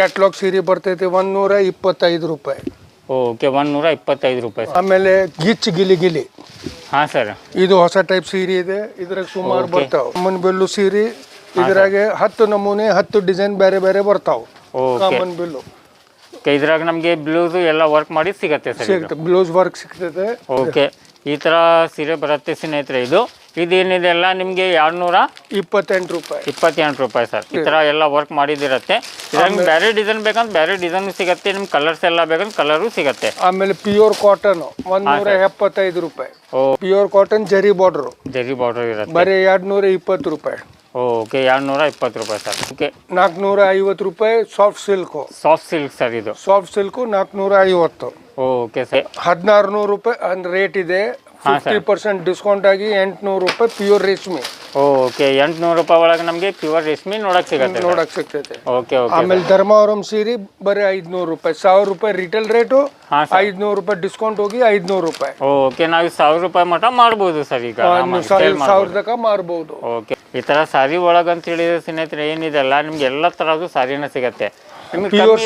Catalogue ಸೀರೆ ಬರ್ತೈತಿ ಬರ್ತೈತೆ ನೂರ ಇಪ್ಪತ್ತೈದು ರೂಪಾಯಿ. ಓಕೆ ಒಂದು ನೂರ ಇಪ್ಪತ್ತೈದು ರೂಪಾಯಿ ಆಮೇಲೆ ಗಿಚ್ ಗಿಲಿ ಗಿಲಿ. ಹಾಂ ಸರ್. ಇದು ಹೊಸ ಟೈಪ್ ಸೀರೆ ಇದೆ ಇದ್ರಾಗ ಸುಮಾರು ಬರ್ತಾವ. ಕಾಮನ್ ಬೆಲ್ಲು ಸೀರೆ ಇದ್ರಾಗೆ ಹತ್ತು ನಮೂನೆ ಹತ್ತು ಡಿಸೈನ್ ಬೇರೆ ಬೇರೆ ಬರ್ತಾವ. ಕಾಮನ್ ಬಿಲ್ಲು ಇದ್ರಾಗ ನಮಗೆ ಬ್ಲೌಸ್ ಎಲ್ಲ ವರ್ಕ್ ಮಾಡಿ ಸಿಗತ್ತೆ ಸರ್ ಸಿಗುತ್ತೆ ಬ್ಲೌಸ್ ವರ್ಕ್ ಸಿಗ್ತದೆ ಓಕೆ ಈ ಥರ ಸೀರೆ ಬರುತ್ತೆ ಸ್ನೇಹಿತರೆ ಇದು ಇದೇನಿದೆ ಎಲ್ಲ ನಿಮಗೆ ಎರಡುನೂರ ಇಪ್ಪತ್ತೆಂಟು ರೂಪಾಯಿ. ಇಪ್ಪತ್ತೆಂಟು ರೂಪಾಯಿ ಸರ್. ಈ ಥರ ಎಲ್ಲ ವರ್ಕ್ ಮಾಡಿದಿರತ್ತೆ ಇದ್ರಾಗ ಬೇರೆ ಡಿಸೈನ್ ಬೇಕಂದ್ರೆ ಬೇರೆ ಡಿಸೈನ್ ಸಿಗತ್ತೆ ನಿಮ್ಗೆ ಕಲರ್ಸ್ ಎಲ್ಲ ಬೇಕಂದ್ರೆ ಕಲರು ಸಿಗತ್ತೆ. ಆಮೇಲೆ ಪ್ಯೂರ್ ಕಾಟನ್ ಒಂದೂರ ಎಪ್ಪತ್ತೈದು ರೂಪಾಯಿ. ಓ. Pure cotton zari border zari border ಇರುತ್ತೆ. ಬರೀ ಎರಡು ನೂರ ಇಪ್ಪತ್ತು ರೂಪಾಯಿ. ಓಕೆ ಎರಡುನೂರ ಇಪ್ಪತ್ತು ರೂಪಾಯಿ ಸರ್. ಓಕೆ. ನಾಲ್ಕುನೂರ ಐವತ್ತು ರೂಪಾಯಿ soft silk soft silk sir ಇದು. ಸಾಫ್ಟ್ ಸಿಲ್ಕು ನಾಲ್ಕುನೂರ ಐವತ್ತು. Okay sir. ಹದಿನಾರು ನೂರು ರೂಪಾಯಿ ರೇಟ್ ಇದೆ. ಫಿಫ್ಟಿ ಪರ್ಸೆಂಟ್ ಡಿಸ್ಕೌಂಟ್ ಆಗಿ ಎಂಟುನೂರು ರೂಪಾಯಿ ಪ್ಯೂರ್ ರೇಷ್ಮೆ. ಓಕೆ ಎಂಟುನೂರು ರೂಪಾಯಿ ಒಳಗೆ ನಮಗೆ ಪ್ಯೂರ್ ರೇಷ್ಮೆ ನೋಡಕ್ ಸಿಗತ್ತೆ ನೋಡಕ್ ಸಿಗ್ತೈತೆ. ಓಕೆ ಓಕೆ ಆಮೇಲೆ ಧರ್ಮಾವರಂ ಸೀರೆ ಬರೀ ಐದ್ನೂರು ರೂಪಾಯಿ. ಸಾವಿರ ರೂಪಾಯಿ ರಿಟೇಲ್ ರೇಟು ಐದ್ನೂರು ರೂಪಾಯಿ ಡಿಸ್ಕೌಂಟ್ ಹೋಗಿ ಐದ್ನೂರು ರೂಪಾಯಿ. ಓಕೆ ನಾವು ಸಾವಿರ ರೂಪಾಯಿ ಮಟ ಮಾಡ್ಬೋದು ಸರ್ ಈಗ. ಆರಾಮಾಗಿ sale ಮಾಡ್ಬೋದು. ಸಾವಿರ ತನಕ ಮಾರ್ಬೋದು ಓಕೆ ಈ ತರ ಸಾರಿ ಒಳಗೆ ಅಂತ ಹೇಳಿದ್ರೆ ಸ್ನೇಹಿತರೆ ಏನಿದೆಲ್ಲ ನಿಮ್ಗೆ ಎಲ್ಲ ಥರದ್ದು ಸಾರಿನ ಸಿಗತ್ತೆ. ಪ್ಯೂರ್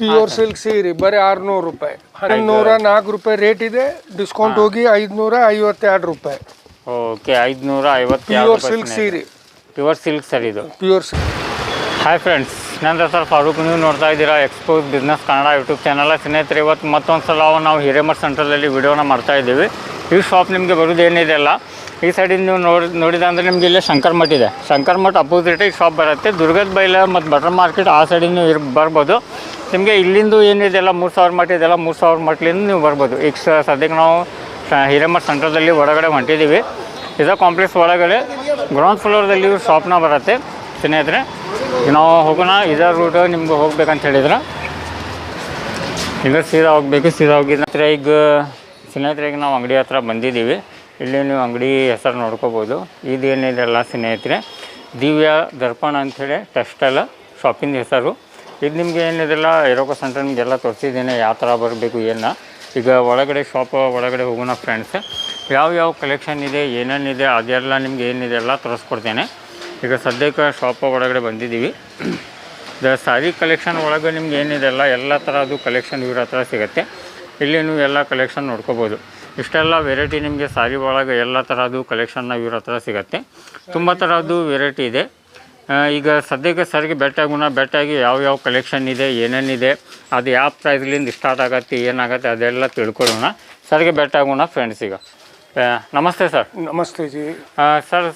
ಪ್ಯೂರ್ ಸಿಲ್ಕ್ ಸೀರೆ. ಬರೀ ಆರ್ನೂರು ರೂಪಾಯಿ. ಹನ್ನೊಂದೂರ ನಾಲ್ಕು ರೂಪಾಯಿ ರೇಟ್ ಇದೆ. ಡಿಸ್ಕೌಂಟ್ ಹೋಗಿ ಐದ್ನೂರ ಐವತ್ತೆರಡು ರೂಪಾಯಿ. ಓಕೆ ಐದುನೂರ ಐವತ್ತು ಪ್ಯೂರ್ ಸಿಲ್ಕ್ ಸೀರೆ. ಪ್ಯೂರ್ ಸಿಲ್ಕ್ ಸರ್ ಇದು. ಪ್ಯೂರ್ ಸಿಲ್ಕ್ ಹಾಯ್ ಫ್ರೆಂಡ್ಸ್ ನನ್ನ ಸರ್ ಫಾರೂಕ್ ನೀವು ನೋಡ್ತಾ ಇದ್ದೀರಾ expose business Kannada YouTube channel ಸ್ನೇಹಿತರೆ ಇವತ್ತು ಮತ್ತೊಂದು ಸಲ ನಾವು ಹಿರೇಮಠ ಸೆಂಟ್ರಲಲ್ಲಿ ವಿಡಿಯೋನ ಮಾಡ್ತಾ ಇದ್ದೀವಿ. ಈ ಶಾಪ್ ನಿಮಗೆ ಬರೋದು ಈ ಸೈಡಿಂದ ನೀವು ನೋಡಿ ನೋಡಿದ ಅಂದರೆ ನಿಮ್ಗೆ ಇಲ್ಲೇ ಶಂಕರ್ ಮಠ ಇದೆ. ಶಂಕರ್ ಮಠ ಅಪೋಸಿಟ್ ಈ ಶಾಪ್ ಬರುತ್ತೆ. ದುರ್ಗದ ಬೈಲ ಮತ್ತು ಬಟರ್ ಮಾರ್ಕೆಟ್ ಆ ಸೈಡಿಂದ ನೀವು ಇರ್ ಬರ್ಬೋದು. ನಿಮಗೆ ಇಲ್ಲಿಂದು ಏನಿದೆಲ್ಲ ಮೂರು ಸಾವಿರ ಮಠ ಇದೆಲ್ಲ ಮೂರು ಸಾವಿರ ಮಠಲಿಂದ ನೀವು ಬರ್ಬೋದು. ಈಗ ಸದ್ಯಕ್ಕೆ ನಾವು ಹಿರೇಮಠ ಸೆಂಟ್ರದಲ್ಲಿ ಒಳಗಡೆ ಹೊಂಟಿದ್ದೀವಿ ಇದೇ ಕಾಂಪ್ಲೆಕ್ಸ್ ಒಳಗಡೆ ಗ್ರೌಂಡ್ ಫ್ಲೋರ್ದಲ್ಲಿ ಶಾಪ್ನ ಬರುತ್ತೆ. ಸ್ನೇಹಿತರೆ ನಾವು ಹೋಗೋಣ. ಇದೇ ರೂಟ್ ನಿಮ್ಗೆ ಹೋಗ್ಬೇಕಂತ ಹೇಳಿದ್ರೆ. ಈಗ ಸೀದಾ ಹೋಗ್ಬೇಕು, ಸೀದಾ ಹೋಗಿದ್ರೆ ಈಗ ಸ್ನೇಹಿತರೆ, ಈಗ ನಾವು ಅಂಗಡಿ ಹತ್ರ ಬಂದಿದ್ದೀವಿ ಇಲ್ಲಿ ನೀವು ಅಂಗಡಿ ಹೆಸರು ನೋಡ್ಕೋಬೋದು. ಇದೇನಿದೆಲ್ಲ ಸ್ನೇಹಿತರೆ? ದಿವ್ಯ ದರ್ಪಣ ಅಂಥೇಳಿ ಟೆಕ್ಸ್ಟೈಲ್ ಶಾಪಿಂಗ್ ಹೆಸರು. ಇದು ನಿಮಗೆ ಏನಿದೆಲ್ಲ ಇರೋಕೋ ಸೆಂಟರ್ ನಿಮಗೆಲ್ಲ ತೋರಿಸಿದ್ದೀನಿ, ಯಾವ ಥರ ಬರಬೇಕು ಏನು. ಈಗ ಒಳಗಡೆ ಶಾಪ್ ಒಳಗಡೆ ಹೋಗೋಣ ಫ್ರೆಂಡ್ಸ್ ಯಾವ ಯಾವ ಕಲೆಕ್ಷನ್ ಇದೆ ಏನೇನಿದೆ ಅದೆಲ್ಲ ನಿಮ್ಗೆ ಏನಿದೆ ಎಲ್ಲ ತೋರಿಸ್ಕೊಡ್ತೇನೆ. ಈಗ ಸದ್ಯಕ್ಕೆ ಶಾಪ್ ಒಳಗಡೆ ಬಂದಿದ್ದೀವಿ. ದ ಸಾರಿ ಕಲೆಕ್ಷನ್ ಒಳಗೆ ನಿಮ್ಗೆ ಏನಿದೆಲ್ಲ ಎಲ್ಲ ಥರದ್ದು ಕಲೆಕ್ಷನ್ ಇವ್ರ ಹತ್ರ ಸಿಗುತ್ತೆ. ಇಲ್ಲಿ ನೀವು ಎಲ್ಲ ಕಲೆಕ್ಷನ್ ನೋಡ್ಕೋಬೋದು. ಇಷ್ಟೆಲ್ಲ ವೆರೈಟಿ ನಿಮಗೆ ಸಾರಿ ಒಳಗೆ ಎಲ್ಲ ಥರದ್ದು ಕಲೆಕ್ಷನ್ನ ಇವ್ರ ಹತ್ರ ಸಿಗುತ್ತೆ. ತುಂಬ ಥರದ್ದು ವೆರೈಟಿ ಇದೆ. ಈಗ ಸದ್ಯಕ್ಕೆ ಸರ್ಗೆ ಬೆಟ್ಟಾಗುಣ ಬೆಟ್ಟಾಗಿ ಯಾವ ಯಾವ ಕಲೆಕ್ಷನ್ ಇದೆ ಏನೇನಿದೆ ಅದು ಯಾವ ಪ್ರೈಸ್ಲಿಂದ ಸ್ಟಾರ್ಟ್ ಆಗತ್ತೆ ಏನಾಗುತ್ತೆ ಅದೆಲ್ಲ ತಿಳ್ಕೊಳ್ಳೋಣ. ಸರ್ಗೆ ಭೇಟಿಯಾಗೋಣ ಫ್ರೆಂಡ್ಸ್ ಈಗ. ನಮಸ್ತೆ ಸರ್ ನಮಸ್ತೆ ಜಿ. ಸರ್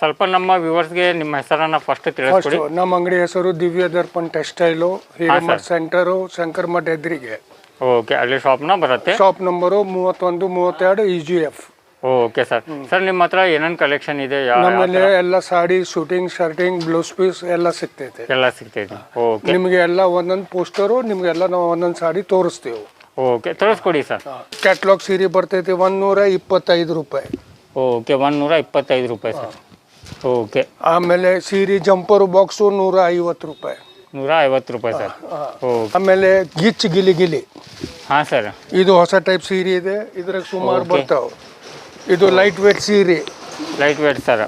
ಸ್ವಲ್ಪ ನಮ್ಮ ವ್ಯೂವರ್ಸ್ಗೆ ನಿಮ್ಮ ಹೆಸರನ್ನು ಫಸ್ಟ್ ತಿಳಿಸ್ಕೊಡಿ. ನಮ್ಮ ಅಂಗಡಿ ಹೆಸರು ದಿವ್ಯ ದರ್ಪಣ್ ಟೆಕ್ಸ್ಟೈಲು ಹಿರೇಮಠ್ ಸೆಂಟರು ಶಂಕರ್ ಮಠ ಎದುರಿಗೆ. ಓಕೆ ಅಲ್ಲಿ ಶಾಪ್ನ ಬರುತ್ತೆ? ಶಾಪ್ ನಂಬರು ಮೂವತ್ತೊಂದು ಮೂವತ್ತೆರಡು E G F okay sir. Sir ನಿಮ್ಮ ಹತ್ರ ಏನೇನು ಕಲೆಕ್ಷನ್ ಇದೆ? ಯಾವ ನಮ್ಮಲ್ಲಿ ಎಲ್ಲ sari suiting shirting blouse piece ಎಲ್ಲ ಸಿಗ್ತೈತೆ. ಎಲ್ಲ ಸಿಗ್ತೈತೆ. ಓಕೆ. ನಿಮಗೆ ಎಲ್ಲ ಒಂದೊಂದು ಪೋಸ್ಟರು ನಿಮಗೆಲ್ಲ ನಾವು ಒಂದೊಂದು ಸಾಡಿ ತೋರಿಸ್ತೀವಿ. Okay ತೋರಿಸ್ಕೊಡಿ sir. ಕ್ಯಾಟ್ಲಾಗ್ ಸೀರೆ ಬರ್ತೈತೆ ಒಂದೂರ ಇಪ್ಪತ್ತೈದು ರೂಪಾಯಿ. ಓಕೆ ಒಂದು ನೂರ ಇಪ್ಪತ್ತೈದು ರೂಪಾಯಿ ಸರ್. ಓಕೆ. ಆಮೇಲೆ ಸೀರೆ ಜಂಪರ್ ಬಾಕ್ಸು ನೂರ ಐವತ್ತು ರೂಪಾಯಿ. ನೂರ ಐವತ್ತು ರೂಪಾಯಿ ಸರ್. ಓಕೆ ಆಮೇಲೆ ಗಿಚ್ ಗಿಲಿ ಗಿಲಿ. ಹಾಂ ಸರ್. ಇದು ಹೊಸ ಟೈಪ್ ಸೀರೆ ಇದೆ. ಇದ್ರಾಗ ಸುಮಾರು ಬರ್ತಾವೆ. ಇದು ಲೈಟ್ ವೇಟ್ ಸೀರೆ. Light weight sir.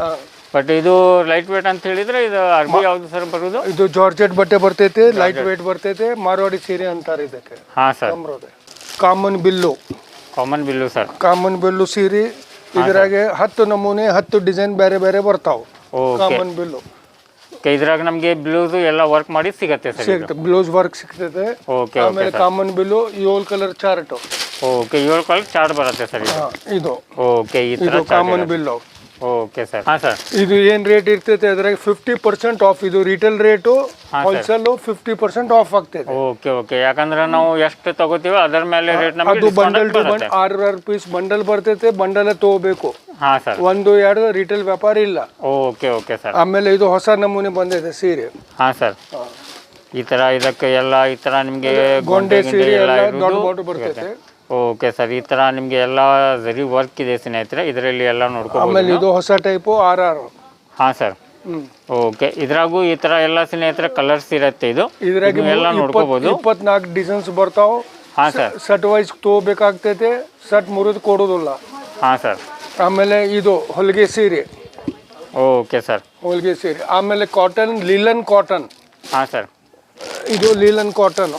ಬಟ್ ಇದು ಲೈಟ್ ವೇಟ್ ಅಂತ ಹೇಳಿದ್ರೆ ಇದು ಅರ್ಬಿ ಯಾವುದು ಸರ್ ಬರೋದು? ಇದು ಜಾರ್ಜೆಟ್ ಬಟ್ಟೆ ಬರ್ತೈತೆ ಲೈಟ್ ವೇಟ್ ಬರ್ತೈತೆ ಮಾರ್ವಾಡಿ ಸೀರೆ ಅಂತಾರೆ ಇದಕ್ಕೆ. ಹಾಂ ಸರ್. ಕಾಮನ್ ಬಿಲ್ಲು ಕಾಮನ್ ಬಿಲ್ಲು ಸರ್. ಕಾಮನ್ ಬಿಲ್ಲು ಸೀರೆ. ಇದ್ರಾಗೆ ಹತ್ತು ನಮೂನೆ ಹತ್ತು ಡಿಸೈನ್ ಬೇರೆ ಬೇರೆ ಬರ್ತಾವೆ. ಓಕೆ ಕಾಮನ್ ಬಿಲ್ಲು ಇದ್ರಾಗ ನಮಗೆ ಬ್ಲೌಸ್ ಎಲ್ಲ ವರ್ಕ್ ಮಾಡಿ ಸಿಗತ್ತೆ ಸರ್ ಸಿಗುತ್ತೆ ಬ್ಲೌಸ್ ವರ್ಕ್ ಸಿಗ್ತೈತೆ ಓಕೆ ಆಮೇಲೆ ಕಾಮನ್ ಬಿಲ್ಲು ಏಳು ಕಲರ್ ಚಾರ್ಟ್ ಓಕೆ ಏಳು ಕಲರ್ ಚಾರ್ಟ್ ಬರುತ್ತೆ ಸರ್ ಇದು. ಓಕೆ ಈ ತರ ಇದು ಕಾಮನ್ ಬಿಲ್ಲು ಓಕೆ ಸರ್ ಹಾಂ ಸರ್ ಇದು ಏನ್ ರೇಟ್ ಇರ್ತೈತೆ ಅದ್ರಾಗ ಫಿಫ್ಟಿ ಪರ್ಸೆಂಟ್ ಆಫ್ ಇದು retail rate wholesale fifty percent off ಆಗ್ತೈತೆ. ಓಕೆ ಓಕೆ ಯಾಕಂದ್ರೆ ನಾವು ಎಷ್ಟು ತಗೋತೀವಿ ಅದರ ಮೇಲೆ ರೇಟ್ ನಮಗೆ ಅದು ಬಂಡಲ್ ಟು ಬಂಡ್ ಆರು ಆರು ಪೀಸ್ ಬಂಡಲ್ ಬರ್ತೈತೆ ಬಂಡಲ್ ತಗೋಬೇಕು. ಒಂದು ಎರಡು ರಿಟೇಲ್ ವ್ಯಾಪಾರ ಇಲ್ಲ. Okay okay sir. ಆಮೇಲೆ ಇದು ಹೊಸ ನಮೂನೆ ಬಂದಿದೆ ಸೀರೆ. ಹಾ ಸರ್. ಈ ತರ ಇದಕ್ಕೆ ಎಲ್ಲ ಈ ತರ ನಿಮಗೆ ಗೊಂಡೆ ಸೀರೆ ಎಲ್ಲ ಎಲ್ಲ ದೊಡ್ಡ ಬಾಟು ಬರ್ತೈತೆ. Okay sir. ಈ ತರ ನಿಮಗೆ ಎಲ್ಲ ಸರಿ ವರ್ಕ್ ಇದೆ ಸ್ನೇಹಿತರೆ. ಇದರಲ್ಲಿ ಎಲ್ಲ ನೋಡ್ಕೊಂಡು ಆಮೇಲೆ ಇದು ಹೊಸ ಟೈಪು ಆರ್ ಆರ್. ಹಾ ಸರ್. ಓಕೆ. ಇದ್ರಾಗೂ ಈ ತರ ಎಲ್ಲ ಸ್ನೇಹಿತರೆ ಕಲರ್ಸ್ ಇರುತ್ತೆ ಇದು. ಇದ್ರಾಗ ಎಲ್ಲ ನೋಡ್ಕೋಬೋದು. ಇಪ್ಪತ್ನಾಲ್ಕು ಡಿಸೈನ್ಸ್ ಬರ್ತಾವ. ಹಾ ಸರ್. ಸಟ್ ವೈಸ್ ತಗೋಬೇಕಾಗ್ತೈತೆ. ಸಟ್ ಮುರಿದು ಕೊಡೋದಿಲ್ಲ. ಹಾ ಸರ್. ಆಮೇಲೆ ಇದು ಹೊಲಿಗೆ ಸೀರೆ. Okay sir. ಹೊಲಿಗೆ ಸೀರೆ. ಆಮೇಲೆ ಕಾಟನ್ ಲಿಲನ್ ಕಾಟನ್ ಹಾಂ ಸರ್. ಇದು ಲೀಲನ್ ಕಾಟನ್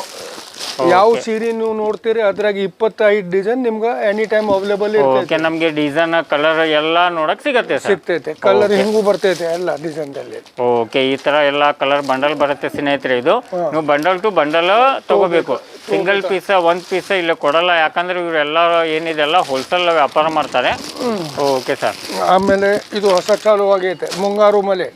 ಯಾವ ಸೀರೆ ನೀವು ನೋಡ್ತೀರಿ? ಅದ್ರಾಗ ಇಪ್ಪತ್ತೈದು ಡಿಸೈನ್ ನಿಮ್ಗೆ ಎನಿ ಟೈಮ್ ಅವೈಲೇಬಲ್ ಇರುತ್ತೆ. ಓಕೆ ನಮಗೆ ಡಿಸೈನ್ ಕಲರ್ ಎಲ್ಲ ನೋಡಕ್ ಸಿಗತ್ತೆ ಸಿಗ್ತೈತೆ. ಕಲರ್ ಹಿಂಗೂ ಬರ್ತೈತೆ ಎಲ್ಲ ಡಿಸೈನ್ದಲ್ಲಿ ಓಕೆ ಈ ತರ ಎಲ್ಲ ಕಲರ್ ಬಂಡಲ್ ಬರುತ್ತೆ ಸ್ನೇಹಿತರೆ ಇದು. ನೀವು ಬಂಡಲ್ ಟು ಬಂಡಲ್ ತಗೋಬೇಕು. ಸಿಂಗಲ್ ಪೀಸ್ ಒಂದ್ ಪೀಸ್ ಇಲ್ಲ ಕೊಡಲ್ಲ. ಯಾಕಂದ್ರೆ ಇವರೆಲ್ಲ ಏನಿದೆಲ್ಲ ಹೋಲ್ಸೇಲ್ ವ್ಯಾಪಾರ ಮಾಡ್ತಾರೆ. ಓಕೆ ಸರ್ ಆಮೇಲೆ ಇದು ಹೊಸ ಚಾಲು ಆಗೈತೆ ಮುಂಗಾರು ಮಲೆ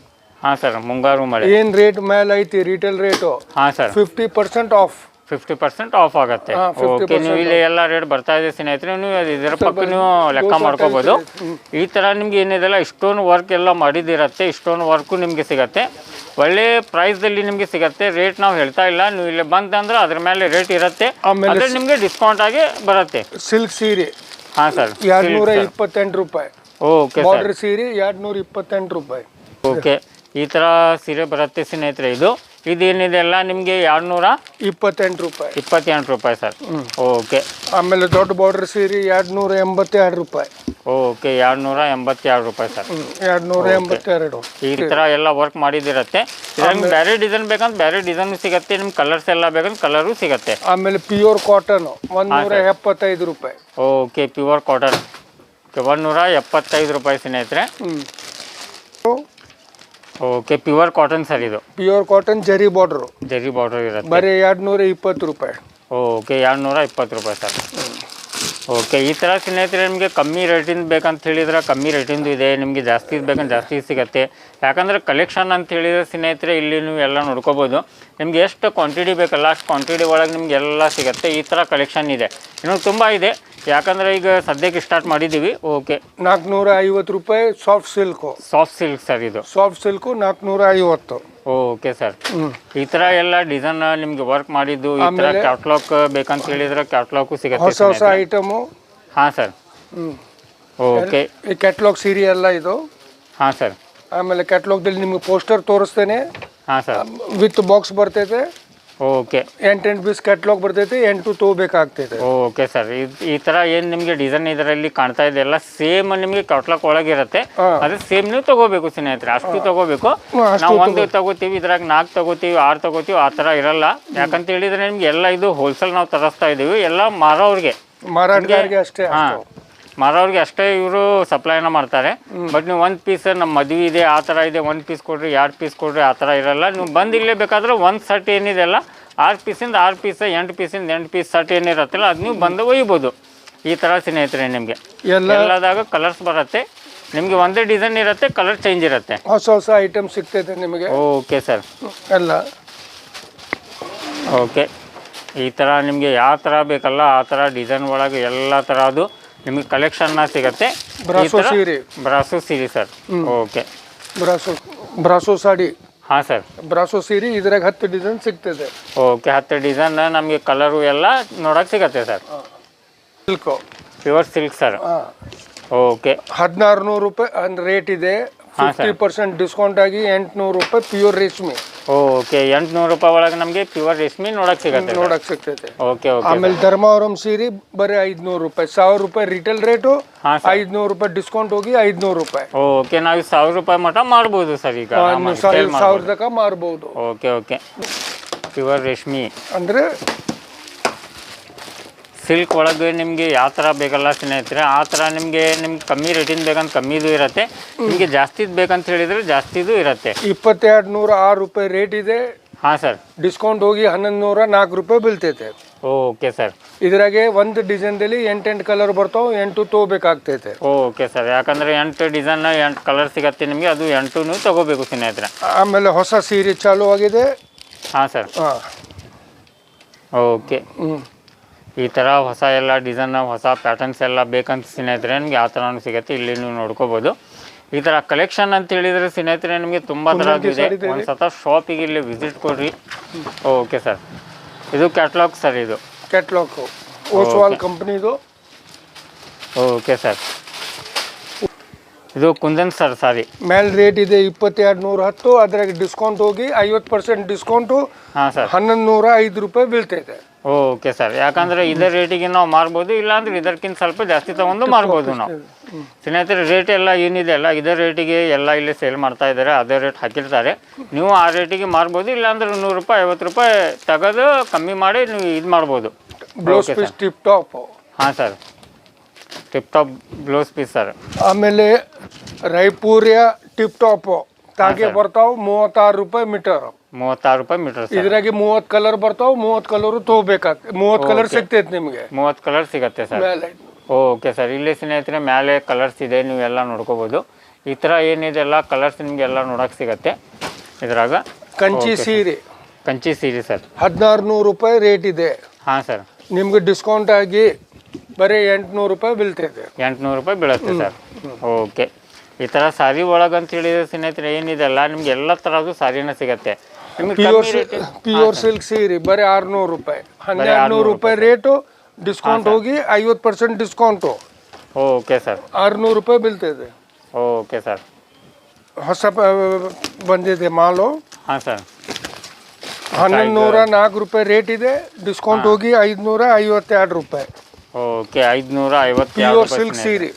ಹಾ ಸರ್ ಮುಂಗಾರು ಮಳೆ. ಏನ್ ರೇಟ್ ಮೇಲೆ ಐತಿ? ರಿಟೇಲ್ ರೇಟು ಹಾ sir fifty percent off fifty percent off ಆಗುತ್ತೆ. ಓಕೆ ನೀವು ಇಲ್ಲಿ ಎಲ್ಲ ರೇಟ್ ಬರ್ತಾ ಇದೆ ಸ್ನೇಹಿತರೆ ನೀವು ಇದರ ಪಕ್ಕ ನೀವು ಲೆಕ್ಕ ಮಾಡ್ಕೋಬೋದು. ಈ ಥರ ನಿಮ್ಗೆ ಏನಿದೆಲ್ಲ ಇಷ್ಟೊಂದು ವರ್ಕ್ ಎಲ್ಲ ಮಾಡಿದಿರತ್ತೆ ಇಷ್ಟೊಂದು ವರ್ಕು ನಿಮಗೆ ಸಿಗತ್ತೆ. ಒಳ್ಳೆ ಪ್ರೈಸ್ದಲ್ಲಿ ನಿಮಗೆ ಸಿಗತ್ತೆ ರೇಟ್ ನಾವು ಹೇಳ್ತಾ ಇಲ್ಲ. ನೀವು ಇಲ್ಲಿ ಬಂತಂದ್ರೆ ಅದ್ರ ಮೇಲೆ ರೇಟ್ ಇರುತ್ತೆ. ಅದ್ರ ನಿಮಗೆ ಡಿಸ್ಕೌಂಟ್ ಆಗಿ ಬರುತ್ತೆ. ಸಿಲ್ಕ್ ಸೀರೆ. ಹಾಂ ಸರ್ ಎರಡ್ ನೂರ ಇಪ್ಪತ್ತೆಂಟು ರೂಪಾಯಿ. ಓಕೆ ಸೀರೆ ಎರಡ್ನೂರ ಇಪ್ಪತ್ತೆಂಟು ರೂಪಾಯಿ. ಓಕೆ ಈ ಥರ ಸೀರೆ ಬರುತ್ತೆ ಸ್ನೇಹಿತರೆ ಇದು. ಇದೇನಿದೆ ಎಲ್ಲ ನಿಮಗೆ ಎರಡು ನೂರ ಇಪ್ಪತ್ತೆಂಟು ರೂಪಾಯಿ. ಇಪ್ಪತ್ತೆಂಟು ರೂಪಾಯಿ ಸರ್. ಓಕೆ. ಆಮೇಲೆ ದೊಡ್ಡ ಬಾರ್ಡ್ರ್ ಸೀರೆ ಎರಡು ನೂರ ಎಂಬತ್ತೆರಡು ರೂಪಾಯಿ. ಓಕೆ ಎರಡು ನೂರ ಎಂಬತ್ತೆರಡು ರೂಪಾಯಿ ಸರ್. ಎರಡ್ ನೂರ ಎಂಬತ್ತೆರಡು. ಈ ತರ ಎಲ್ಲ ವರ್ಕ್ ಮಾಡಿದಿರತ್ತೆ ಇದ್ರಲ್ಲಿ ಬೇರೆ ಡಿಸೈನ್ ಬೇಕಂದ್ರೆ ಬೇರೆ ಡಿಸೈನ್ ಸಿಗತ್ತೆ ನಿಮ್ಗೆ ಕಲರ್ಸ್ ಎಲ್ಲ ಬೇಕಂತ ಕಲರು ಸಿಗತ್ತೆ. ಆಮೇಲೆ ಪ್ಯೂರ್ ಕಾಟನ್ ಒಂದೂರ ನೂರ ಎಪ್ಪತ್ತೈದು ರೂಪಾಯಿ. ಓಕೆ ಪ್ಯೂರ್ ಕಾಟನ್ ಒಂದೂರ ಎಪ್ಪತ್ತೈದು ರೂಪಾಯಿ ಸ್ನೇಹಿತರೆ. ಓಕೆ ಪ್ಯೂರ್ ಕಾಟನ್ ಸರ್ ಇದು. Pure cotton zari border zari border ಇರುತ್ತೆ. ಬರೀ ಎರಡ್ನೂರ ಇಪ್ಪತ್ತು ರೂಪಾಯಿ. ಓಕೆ ಎರಡು ನೂರ ಇಪ್ಪತ್ತು ರೂಪಾಯಿ ಸರ್ ಓಕೆ ಈ ಥರ ಸ್ನೇಹಿತರೆ ನಿಮಗೆ ಕಮ್ಮಿ ರೇಟಿಂದು ಬೇಕಂತ ಹೇಳಿದ್ರೆ ಕಮ್ಮಿ ರೇಟಿಂದು ಇದೆ ನಿಮಗೆ ಜಾಸ್ತಿ ಬೇಕಂತ ಜಾಸ್ತಿ ಸಿಗುತ್ತೆ. ಯಾಕಂದರೆ ಕಲೆಕ್ಷನ್ ಅಂತ ಹೇಳಿದ್ರೆ ಸ್ನೇಹಿತರೆ ಇಲ್ಲಿ ನೀವು ಎಲ್ಲ ನೋಡ್ಕೋಬೋದು. ನಿಮಗೆ ಎಷ್ಟು ಕ್ವಾಂಟಿಟಿ ಬೇಕಲ್ಲ ಅಷ್ಟು ಕ್ವಾಂಟಿಟಿ ಒಳಗೆ ನಿಮ್ಗೆ ಎಲ್ಲ ಸಿಗುತ್ತೆ. ಈ ಥರ ಕಲೆಕ್ಷನ್ ಇದೆ. ಇನ್ನೂ ತುಂಬ ಇದೆ. ಯಾಕಂದರೆ ಈಗ ಸದ್ಯಕ್ಕೆ ಸ್ಟಾರ್ಟ್ ಮಾಡಿದ್ದೀವಿ. ಓಕೆ ನಾಲ್ಕುನೂರ ಐವತ್ತು ರೂಪಾಯಿ soft silk soft silk sir ಇದು. ಸಾಫ್ಟ್ ಸಿಲ್ಕು ನಾಲ್ಕುನೂರ ಐವತ್ತು ಓಕೆ ಸರ್ ಈ ಥರ ಎಲ್ಲ ಡಿಸೈನ್ ನಿಮಗೆ ವರ್ಕ್ ಮಾಡಿದ್ದು ಈ ಥರ ಕ್ಯಾಟ್ಲಾಗ್ ಬೇಕಂತ ಹೇಳಿದ್ರೆ ಕ್ಯಾಟ್ಲಾಗು ಸಿಗುತ್ತೆ ಹೊಸ ಹೊಸ ಐಟಮು ಹಾಂ ಸರ್ ಓಕೆ ಈ ಕ್ಯಾಟ್ಲಾಗ್ ಸೀರೆ ಎಲ್ಲ ಇದು. ಹಾಂ ಸರ್ ಆಮೇಲೆ ಕ್ಯಾಟ್ಲಾಗ್ದಲ್ಲಿ ನಿಮ್ಗೆ ಪೋಸ್ಟರ್ ತೋರಿಸ್ತೇನೆ. ಹಾಂ ಸರ್ ವಿತ್ ಬಾಕ್ಸ್ ಬರ್ತೈತೆ. ಓಕೆ ಎಂಟೆಂಟು ಪೀಸ್ ಕ್ಯಾಟ್ಲಾಗ್ ಬರ್ತೈತೆ ಎಂಟು ತಗೋಬೇಕಾಗ್ತೈತೆ ಓಕೆ ಸರ್ ಈ ತರ ಏನು ನಿಮಗೆ ಡಿಸೈನ್ ಇದರಲ್ಲಿ ಕಾಣ್ತಾ ಇದೆ ಎಲ್ಲ ಸೇಮ್ ನಿಮಗೆ ಕಟ್ಲಕ್ ಒಳಗಿರುತ್ತೆ. ಅದ್ರ ಅದು ಸೇಮ್ ನೀವು ತಗೋಬೇಕು ಸ್ನೇಹಿತರೆ. ಅಷ್ಟು ತಗೋಬೇಕು. ನಾವು ಒಂದು ತಗೋತೀವಿ ಇದ್ರಾಗ ನಾಲ್ಕು ತಗೋತೀವಿ ಆರು ತಗೋತೀವಿ ಆ ತರ ಇರಲ್ಲ. ಯಾಕಂತ ಹೇಳಿದ್ರೆ ನಿಮ್ಗೆ ಎಲ್ಲ ಇದು ಹೋಲ್ಸೇಲ್ ನಾವು ತರಿಸ್ತಾ ಇದೀವಿ. ಎಲ್ಲ ಮಾರೋರಿಗೆ. ಅಷ್ಟೇ ಹಾಂ. ಮಾರೋರಿಗೆ ಅಷ್ಟೇ ಇವರು ಸಪ್ಲೈನ ಮಾಡ್ತಾರೆ. ಬಟ್ ನೀವು ಒಂದು ಪೀಸ್ ನಮ್ಮ ಮದುವೆ ಇದೆ ಆ ಥರ ಇದೆ ಒಂದು ಪೀಸ್ ಕೊಡ್ರಿ ಎರಡು ಪೀಸ್ ಕೊಡ್ರಿ ಆ ಥರ ಇರಲ್ಲ. ನೀವು ಬಂದು ಇಲ್ಲೇ ಬೇಕಾದ್ರೆ ಒಂದು ಸಟ್ ಏನಿದೆಲ್ಲ ಆರು ಪೀಸಿಂದ ಆರು ಪೀಸ ಎಂಟು ಪೀಸಿಂದ ಎಂಟು ಪೀಸ್ ಸಟ್ ಏನಿರುತ್ತಲ್ಲ ಅದು ನೀವು ಬಂದು ಒಯ್ಬೋದು. ಈ ಥರ ಸ್ನೇಹಿತರೆ ನಿಮಗೆ. ಎಲ್ಲ ಎಲ್ಲದಾಗ ಕಲರ್ಸ್ ಬರುತ್ತೆ. ನಿಮಗೆ ಒಂದೇ ಡಿಸೈನ್ ಇರುತ್ತೆ ಕಲರ್ ಚೇಂಜ್ ಇರುತ್ತೆ. ಹೊಸ ಹೊಸ ಐಟಮ್ ಸಿಗ್ತೈತೆ ನಿಮಗೆ. ಓಕೆ ಸರ್ ಎಲ್ಲ. ಓಕೆ ಈ ಥರ ನಿಮಗೆ ಯಾವ ಥರ ಬೇಕಲ್ಲ ಆ ಥರ ಡಿಸೈನ್ ಒಳಗೆ ಎಲ್ಲ ಥರದ್ದು ನಿಮಗೆ ಕಲೆಕ್ಷನ್ನ ಸಿಗುತ್ತೆ. ಬ್ರಾಸೋ ಸೀರೆ. ಬ್ರಾಸು ಸೀರೆ sir okay brasso brasso sari. ಹಾಂ ಸರ್. ಬ್ರಾಸೋ ಸೀರೆ ಇದ್ರಾಗ ಹತ್ತು ಡಿಸೈನ್ ಸಿಗ್ತದೆ. ಓಕೆ ಹತ್ತು ಡಿಸೈನ್ ನಮಗೆ ಕಲರು ಎಲ್ಲ ನೋಡೋಕೆ ಸಿಗತ್ತೆ sir. Silk pure silk sir. Okay. ಹದಿನಾರು ನೂರು ರೂಪಾಯಿ ರೇಟ್ ಇದೆ. ಫಿಫ್ಟಿ ಪರ್ಸೆಂಟ್ ಡಿಸ್ಕೌಂಟ್ ಆಗಿ ಎಂಟುನೂರು ರೂಪಾಯಿ ಪ್ಯೂರ್ ರೇಷ್ಮೆ. ಓಕೆ ಎಂಟುನೂರು ರೂಪಾಯಿ ಒಳಗೆ ನಮಗೆ ಪ್ಯೂರ್ ರೇಷ್ಮೆ ನೋಡಕ್ಕೆ ಸಿಗುತ್ತೆ ನೋಡಕ್ ಸಿಗ್ತೈತೆ. ಓಕೆ ಓಕೆ ಆಮೇಲೆ ಧರ್ಮಾವರಂ ಸೀರೆ ಬರೀ ಐದ್ನೂರು ರೂಪಾಯಿ ಸಾವಿರ ರೂಪಾಯಿ ರಿಟೇಲ್ ರೇಟು ಹಾಂ ಸರ್. ಐದ್ನೂರು ರೂಪಾಯಿ ಡಿಸ್ಕೌಂಟ್ ಹೋಗಿ ಐದ್ನೂರು ರೂಪಾಯಿ. ಓಕೆ ನಾವು ಸಾವಿರ ರೂಪಾಯಿ ಮಟ್ಟ ಮಾಡ್ಬೋದು ಸರ್ ಈಗ. ಆರಾಮಾಗಿ sale ಸಾವಿರ ಮಾಡ್ಬೋದು. ಮಾರ್ಬೋದು ಓಕೆ ಓಕೆ. ಪ್ಯೂರ್ ರೇಷ್ಮೆ. ಅಂದ್ರೆ ಸಿಲ್ಕ್ ಒಳಗೆ ನಿಮಗೆ ಯಾವ ಥರ ಬೇಕಲ್ಲ ಸ್ನೇಹಿತರೆ ಆ ಥರ ನಿಮಗೆ ನಿಮ್ಗೆ ಕಮ್ಮಿ ರೇಟಿಂದ ಬೇಕಂತ ಕಮ್ಮಿದು ಇರುತ್ತೆ. ನಿಮಗೆ ಜಾಸ್ತಿದು ಬೇಕಂತ ಹೇಳಿದರೆ ಜಾಸ್ತಿದು ಇರುತ್ತೆ. ಇಪ್ಪತ್ತೆರಡು ನೂರ ಆರು ರೂಪಾಯಿ ರೇಟ್ ಇದೆ. ಹಾಂ ಸರ್. ಡಿಸ್ಕೌಂಟ್ ಹೋಗಿ ಹನ್ನೊಂದು ನೂರ ನಾಲ್ಕು ರೂಪಾಯಿ ಬೀಳ್ತೈತೆ. Okay sir. ಇದ್ರಾಗೆ ಒಂದು ಡಿಸೈನ್ದಲ್ಲಿ ಎಂಟೆಂಟು ಕಲರ್ ಬರ್ತಾವೆ ಎಂಟು ತಗೋಬೇಕಾಗ್ತೈತೆ. Okay sir. ಯಾಕಂದರೆ ಎಂಟು ಡಿಸೈನ್ ಎಂಟು ಕಲರ್ ಸಿಗತ್ತೆ ನಿಮಗೆ ಅದು ಎಂಟು ನೀವು ತಗೋಬೇಕು ಸ್ನೇಹಿತರೆ. ಆಮೇಲೆ ಹೊಸ ಸೀರೆ ಚಾಲು ಆಗಿದೆ. ಹಾಂ ಸರ್. ಹಾಂ. ಓಕೆ. ಹ್ಞೂ ಈ ಥರ ಹೊಸ ಎಲ್ಲ ಡಿಸೈನ್ ಹೊಸ ಪ್ಯಾಟರ್ನ್ಸ್ ಎಲ್ಲ ಬೇಕಂತ ಸ್ನೇಹಿತರೆ ನಿಮಗೆ ಆ ಥರನೂ ಸಿಗುತ್ತೆ ಇಲ್ಲಿ ನೀವು ನೋಡ್ಕೋಬೋದು. ಈ ಥರ ಕಲೆಕ್ಷನ್ ಅಂತ ಹೇಳಿದರೆ ಸ್ನೇಹಿತರೆ ನಿಮಗೆ ತುಂಬ ಥರ ಇದೆ. ಒಂದು ಸತ ಶಾಪಿಗೆ ಇಲ್ಲಿ ವಿಸಿಟ್ ಕೊಡ್ರಿ. ಓಕೆ ಸರ್ ಇದು ಕ್ಯಾಟ್ಲಾಗ್ ಸರ್ ಇದು. ಕ್ಯಾಟ್ಲಾಗ್ ಓಸ್ವಾಲ್ ಕಂಪ್ನಿದು ಓಕೆ ಸರ್ ಇದು ಕುಂದನ್ ಸರ್ ಸಾರಿ ಮೇಲೆ ರೇಟ್ ಇದೆ ಇಪ್ಪತ್ತೆರಡು ನೂರ ಹತ್ತು. ಅದ್ರಾಗ ಡಿಸ್ಕೌಂಟ್ ಹೋಗಿ ಐವತ್ತು ಪರ್ಸೆಂಟ್ ಡಿಸ್ಕೌಂಟು ಹಾಂ ಸರ್ ಹನ್ನೊಂದು ನೂರ ಐದು ರೂಪಾಯಿ ಬೀಳ್ತೈತೆ ಓಕೆ ಸರ್ ಯಾಕಂದ್ರೆ ಇದೇ ರೇಟಿಗೆ ನಾವು ಮಾರ್ಬೋದು ಇಲ್ಲಾಂದ್ರೆ ಇದಕ್ಕಿಂತ ಸ್ವಲ್ಪ ಜಾಸ್ತಿ ತಗೊಂಡು ಮಾರ್ಬೋದು ನಾವು. ಸ್ನೇಹಿತರೆ ರೇಟ್ ಎಲ್ಲ ಏನಿದೆ ಅಲ್ಲ ಇದೇ ರೇಟಿಗೆ ಎಲ್ಲ ಇಲ್ಲಿ ಸೇಲ್ ಮಾಡ್ತಾ ಇದ್ದಾರೆ ಅದೇ ರೇಟ್ ಹಾಕಿರ್ತಾರೆ. ನೀವು ಆ ರೇಟಿಗೆ ಮಾರ್ಬೋದು ಇಲ್ಲಾಂದ್ರೆ ನೂರು ರೂಪಾಯಿ ಐವತ್ತು ರೂಪಾಯಿ ತೆಗೆದು ಕಮ್ಮಿ ಮಾಡಿ ನೀವು ಇದು ಮಾಡ್ಬೋದು. ಬ್ಲೌಸ್ ಪೀಸ್ ಟಿಪ್ ಟಾಪ್ ಹಾಂ sir tip top blouse piece sir ಆಮೇಲೆ ರಾಯ್ಪೂರಿಯ ಟಿಪ್ ಟಾಪ್ ತಾಗೆ ಬರ್ತಾವ ಮೂವತ್ತಾರು ರೂಪಾಯಿ ಮೀಟರ್. ಮೂವತ್ತಾರು ರೂಪಾಯಿ ಮೀಟರ್ ಇದ್ರಾಗೆ ಮೂವತ್ತು ಕಲರ್ ಬರ್ತಾವ ಮೂವತ್ತು ಕಲರ್ ತಗೋಬೇಕಾಗ್ತದೆ ಮೂವತ್ತು ಕಲರ್ ಸಿಗ್ತೈತೆ ನಿಮಗೆ. ಮೂವತ್ತು ಕಲರ್ ಸಿಗತ್ತೆ ಸರ್. Okay sir. ಇಲ್ಲಿ ಸ್ನೇಹಿತರೆ ಮೇಲೆ ಕಲರ್ಸ್ ಇದೆ ನೀವೆಲ್ಲ ನೋಡ್ಕೋಬೋದು. ಈ ಥರ ಏನಿದೆ ಎಲ್ಲ ಕಲರ್ಸ್ ನಿಮಗೆಲ್ಲ ನೋಡೋಕೆ ಸಿಗತ್ತೆ. ಇದ್ರಾಗ. ಕಂಚಿ ಸೀರೆ. ಕಂಚಿ ಸೀರೆ ಸರ್. ಹದಿನಾರು ನೂರು ರೂಪಾಯಿ ರೇಟ್ ಇದೆ. ಹಾಂ ಸರ್. ನಿಮ್ಗೆ ಡಿಸ್ಕೌಂಟ್ ಆಗಿ ಬರೀ ಎಂಟುನೂರು ರೂಪಾಯಿ ಬೀಳ್ತೈತೆ. ಎಂಟುನೂರು ರೂಪಾಯಿ ಬೀಳುತ್ತೆ ಸರ್. ಓಕೆ ಈ ಥರ ಸಾರಿ ಒಳಗೆ ಅಂತ ಹೇಳಿದ್ರೆ ಸ್ನೇಹಿತರೆ ಏನಿದೆ ಅಲ್ಲ ನಿಮ್ಗೆ ಎಲ್ಲ ಥರದ್ದು ಸಾರಿನ ಸಿಗತ್ತೆ. ನಿಮ್ಗೆ ಪ್ಯೂರ್ ಪ್ಯೂರ್ ಸಿಲ್ಕ್ ಸೀರೆ. ಬರೀ ಆರ್ನೂರು ರೂಪಾಯಿ. ಹನ್ನೆರಡು ನೂರು ರೂಪಾಯಿ ರೇಟು ಡಿಸ್ಕೌಂಟ್ ಹೋಗಿ ಐವತ್ತು ಪರ್ಸೆಂಟ್ ಡಿಸ್ಕೌಂಟು ಓಕೆ ಸರ್. ಆರುನೂರು ರೂಪಾಯಿ ಬೀಳ್ತಿದೆ ಓಕೆ ಸರ್. ಹೊಸ ಬಂದಿದೆ ಮಾಲು. ಹಾಂ ಸರ್. ಹನ್ನೊಂದು ನೂರ ನಾಲ್ಕು ರೂಪಾಯಿ ರೇಟ್ ಇದೆ. ಡಿಸ್ಕೌಂಟ್ ಹೋಗಿ ಐದುನೂರ ಐವತ್ತೆರಡು ರೂಪಾಯಿ. ಓಕೆ ಐದುನೂರ ಐವತ್ತು ಪ್ಯೂರ್ ಸಿಲ್ಕ್ ಸೀರೆ.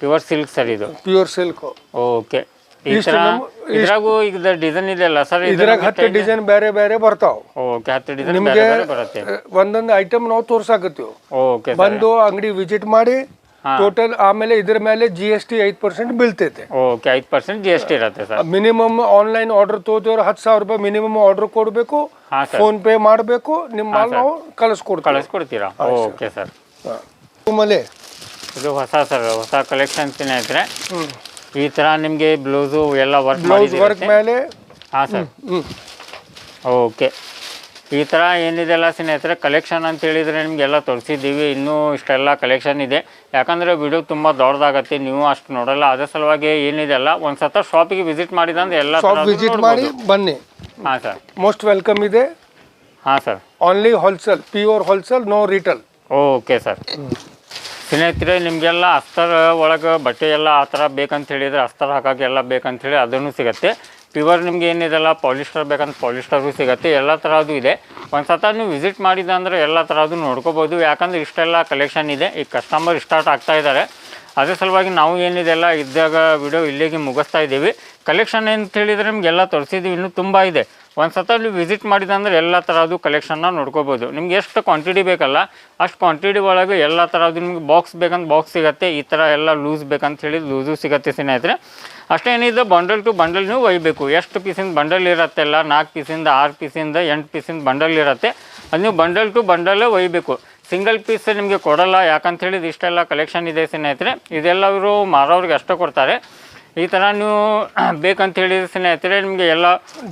ಪ್ಯೂರ್ ಸಿಲ್ಕ್ ಸರ್ ಇದು? ಪ್ಯೂರ್ ಸಿಲ್ಕ್ ಓಕೆ ಈ ನಮ್ಮ- ಇದ್ರಾಗೂ ಈಗ ಡಿಸೈನ್ ಇದೆಯಲ್ಲ ಸರ್ ಇದ್ರಾಗ ಹತ್ತು ಡಿಸೈನ್ ಬೇರೆ ಬೇರೆ ಬರ್ತಾವ. ಓಕೆ ಹತ್ತು ಡಿಸೈನ್ ನಿಮಗೆ ಬೇರೆ ಬೇರೆ ಬರುತ್ತೆ ಒಂದೊಂದು ಐಟಮ್ ನಾವು ತೋರ್ಸಾಕತ್ತೀವಿ. ಓಕೆ ಬಂದು ಅಂಗಡಿ ವಿಸಿಟ್ ಮಾಡಿ ಟೋಟಲ್ ಆಮೇಲೆ ಇದ್ರ ಮೇಲೆ ಜಿ ಎಸ್ ಟಿ ಐದು ಪರ್ಸೆಂಟ್ ಬೀಳ್ತೈತೆ. ಓಕೆ ಐದು ಪರ್ಸೆಂಟ್ ಜಿ ಎಸ್ ಟಿ ಇರುತ್ತೆ ಸರ್ ಮಿನಿಮಮ್ ಆನ್ಲೈನ್ ಆರ್ಡರ್ ತೋತಿವ್ರು ಹತ್ತು ಸಾವಿರ ರೂಪಾಯಿ ಮಿನಿಮಮ್ ಆರ್ಡರ್ ಕೊಡಬೇಕು ಫೋನ್ ಪೇ ಮಾಡಬೇಕು ನಿಮ್ಮ ಮಾಲ್ ನಾವು ಕಳಿಸ್ಕೊಡ್ತೀವಿ. ಕಳಿಸ್ಕೊಡ್ತೀರಾ? ಓಕೆ ಸರ್ ಆಮೇಲೆ ಇದು ಹೊಸ ಸರ್ ಹೊಸ ಕಲೆಕ್ಷನ್ಸ್ ಇದ್ರೆ ಈ ತರ ನಿಮಗೆ ಬ್ಲೌಸು ಎಲ್ಲ ವರ್ಕ್ ಬ್ಲೌಸ್ ವರ್ಕ್ ಮೇಲೆ? ಹಾಂ ಸರ್. ಓಕೆ. ಈ ಥರ ಏನಿದೆ ಅಲ್ಲ ಸ್ನೇಹಿತರೆ ಕಲೆಕ್ಷನ್ ಅಂತ ಹೇಳಿದರೆ ನಿಮಗೆಲ್ಲ ತೋರಿಸಿದ್ದೀವಿ. ಇನ್ನೂ ಇಷ್ಟೆಲ್ಲ ಕಲೆಕ್ಷನ್ ಇದೆ. ಯಾಕಂದರೆ ವಿಡಿಯೋ ತುಂಬ ದೊಡ್ಡದಾಗತ್ತೆ ನೀವು ಅಷ್ಟು ನೋಡಲ್ಲ. ಅದರ ಸಲುವಾಗಿ ಏನಿದೆ ಅಲ್ಲ ಒಂದು ಸತ ಶಾಪಿಗೆ ವಿಸಿಟ್ ಮಾಡಿದಂದ್ರೆ ಎಲ್ಲ ಶಾಪ್ ವಿಸಿಟ್ ಮಾಡಿ ಬನ್ನಿ. ಹಾಂ ಸರ್. ಮೋಸ್ಟ್ ವೆಲ್ಕಮ್ ಇದೆ. ಹಾಂ sir. Only wholesale pure wholesale no retail okay sir. ಸ್ನೇಹಿತರೆ, ನಿಮಗೆಲ್ಲ ಅಸ್ತರ ಒಳಗೆ ಬಟ್ಟೆ ಎಲ್ಲ ಆ ಥರ ಬೇಕಂತ ಹೇಳಿದರೆ ಅಸ್ತರ ಹಾಕೋಕೆ ಎಲ್ಲ ಹೇಳಿ ಅದನ್ನು ಸಿಗುತ್ತೆ. ಪ್ಯೂರ್ ನಿಮ್ಗೆ ಏನಿದೆಲ್ಲ ಪಾಲಿಸ್ಟರ್ ಬೇಕಂತ ಪಾಲಿಸ್ಟರು ಸಿಗುತ್ತೆ. ಎಲ್ಲ ಥರದ್ದು ಇದೆ. ಒಂದು ಸತ ನೀವು ವಿಸಿಟ್ ಮಾಡಿದ ಅಂದರೆ ಎಲ್ಲ ಥರದ್ದು ನೋಡ್ಕೋಬೋದು. ಯಾಕಂದರೆ ಇಷ್ಟೆಲ್ಲ ಕಲೆಕ್ಷನ್ ಇದೆ. ಈಗ ಕಸ್ಟಮರ್ ಸ್ಟಾರ್ಟ್ ಆಗ್ತಾ ಇದ್ದಾರೆ. ಅದ್ರ ಸಲುವಾಗಿ ನಾವು ಏನಿದೆಲ್ಲ ಇದ್ದಾಗ ವಿಡಿಯೋ ಇಲ್ಲಿಗೆ ಮುಗಿಸ್ತಾ ಇದ್ದೀವಿ. ಕಲೆಕ್ಷನ್ ಅಂತ ಹೇಳಿದರೆ ನಿಮಗೆಲ್ಲ ತೋರಿಸಿದ್ದೀವಿ. ಇನ್ನೂ ತುಂಬ ಇದೆ. ಒಂದು ಸತ ಅಲ್ಲಿ ವಿಸಿಟ್ ಮಾಡಿದಂದ್ರೆ ಎಲ್ಲ ಥರದ್ದು ಕಲೆಕ್ಷನ್ನ ನೋಡ್ಕೋಬೋದು. ನಿಮ್ಗೆ ಎಷ್ಟು ಕ್ವಾಂಟಿಟಿ ಬೇಕಲ್ಲ, ಅಷ್ಟು ಕ್ವಾಂಟಿಟಿ ಒಳಗೆ ಎಲ್ಲ ಥರದ್ದು ನಿಮ್ಗೆ ಬಾಕ್ಸ್ ಬೇಕಂತ ಬಾಕ್ಸ್ ಸಿಗುತ್ತೆ, ಈ ಥರ ಎಲ್ಲ ಲೂಸ್ ಬೇಕಂತ ಹೇಳಿ ಲೂಸು ಸಿಗುತ್ತೆ ಸ್ನೇಹಿತರೆ. ಅಷ್ಟೇನಿದೆ ಬಂಡಲ್ ಟು ಬಂಡಲ್ ನೀವು ಒಯ್ಬೇಕು. ಎಷ್ಟು ಪೀಸಿಂದ ಬಂಡಲ್ ಇರತ್ತೆಲ್ಲ ನಾಲ್ಕು ಪೀಸಿಂದ ಆರು ಪೀಸಿಂದ ಎಂಟು ಪೀಸಿಂದ ಬಂಡಲ್ ಇರುತ್ತೆ, ಅದು ನೀವು ಬಂಡಲ್ ಟು ಬಂಡಲ್ಲೇ ಒಯ್ಯಬೇಕು ಸಿಂಗಲ್ ಪೀಸ್ ನಿಮಗೆ ಕೊಡಲ್ಲ, ಯಾಕಂತ ಹೇಳಿದ್ರೆ ಇಷ್ಟೆಲ್ಲ ಕಲೆಕ್ಷನ್ ಇದೆ ಸ್ನೇಹಿತರೆ. ಇದೆಲ್ಲ ಅವರು ಮಾರೋರಿಗೆ ಅಷ್ಟೇ ಕೊಡ್ತಾರೆ. ಈ ಥರ ನೀವು ಬೇಕಂತ ಹೇಳಿದ ಸ್ನೇಹಿತರೆ ನಿಮಗೆ ಎಲ್ಲ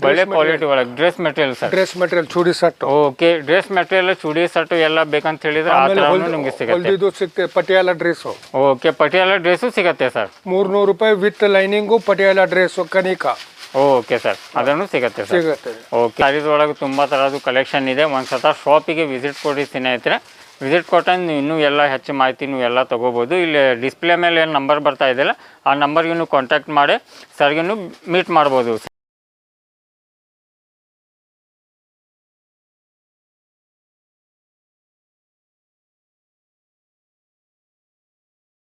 ಒಳ್ಳೆ ಕ್ವಾಲಿಟಿ ಒಳಗೆ dress material sir. Dress material chudi set okay dress material chudi set ಎಲ್ಲ ಬೇಕಂತ ಹೇಳಿದ್ರೆ ಆ ಥರ ನಿಮಗೆ ಸಿಗುತ್ತೆ. ಇದು ಸಿಗುತ್ತೆ Patiala dress okay Patiala dress ಸಿಗುತ್ತೆ ಸರ್. ಮೂರ್ನೂರು ರೂಪಾಯಿ ವಿತ್ ಲೈನಿಂಗು ಪಟಿಯಾಲ ಡ್ರೆಸ್ಸು ಕನಿಕ. ಓಕೆ ಸರ್ ಅದನ್ನು ಸಿಗುತ್ತೆ ಸರ್. ಸಿಗುತ್ತೆ. ಓಕೆ ಅದ್ರೊಳಗೆ ಒಳಗೆ ತುಂಬ ಥರದ್ದು ಕಲೆಕ್ಷನ್ ಇದೆ. ಒಂದು ಸತ ಶಾಪಿಗೆ ವಿಸಿಟ್ ಕೊಡಿ ಸ್ನೇಹಿತರೆ. ವಿಸಿಟ್ ಕೊಟ್ಟಂಗೆ ನೀವು ಇನ್ನೂ ಎಲ್ಲ ಹೆಚ್ಚು ಮಾಹಿತಿ ನೀವು ಎಲ್ಲ ತೊಗೋಬೋದು. ಇಲ್ಲಿ ಡಿಸ್ಪ್ಲೇ ಮೇಲೆ ಏನು ನಂಬರ್ ಬರ್ತಾ ಇದೆಯಲ್ಲ, ಆ ನಂಬರ್ಗೆ ನೀವು ಕಾಂಟ್ಯಾಕ್ಟ್ ಮಾಡಿ, ಸರ್ಗೆ ಮೀಟ್ ಮಾಡ್ಬೋದು.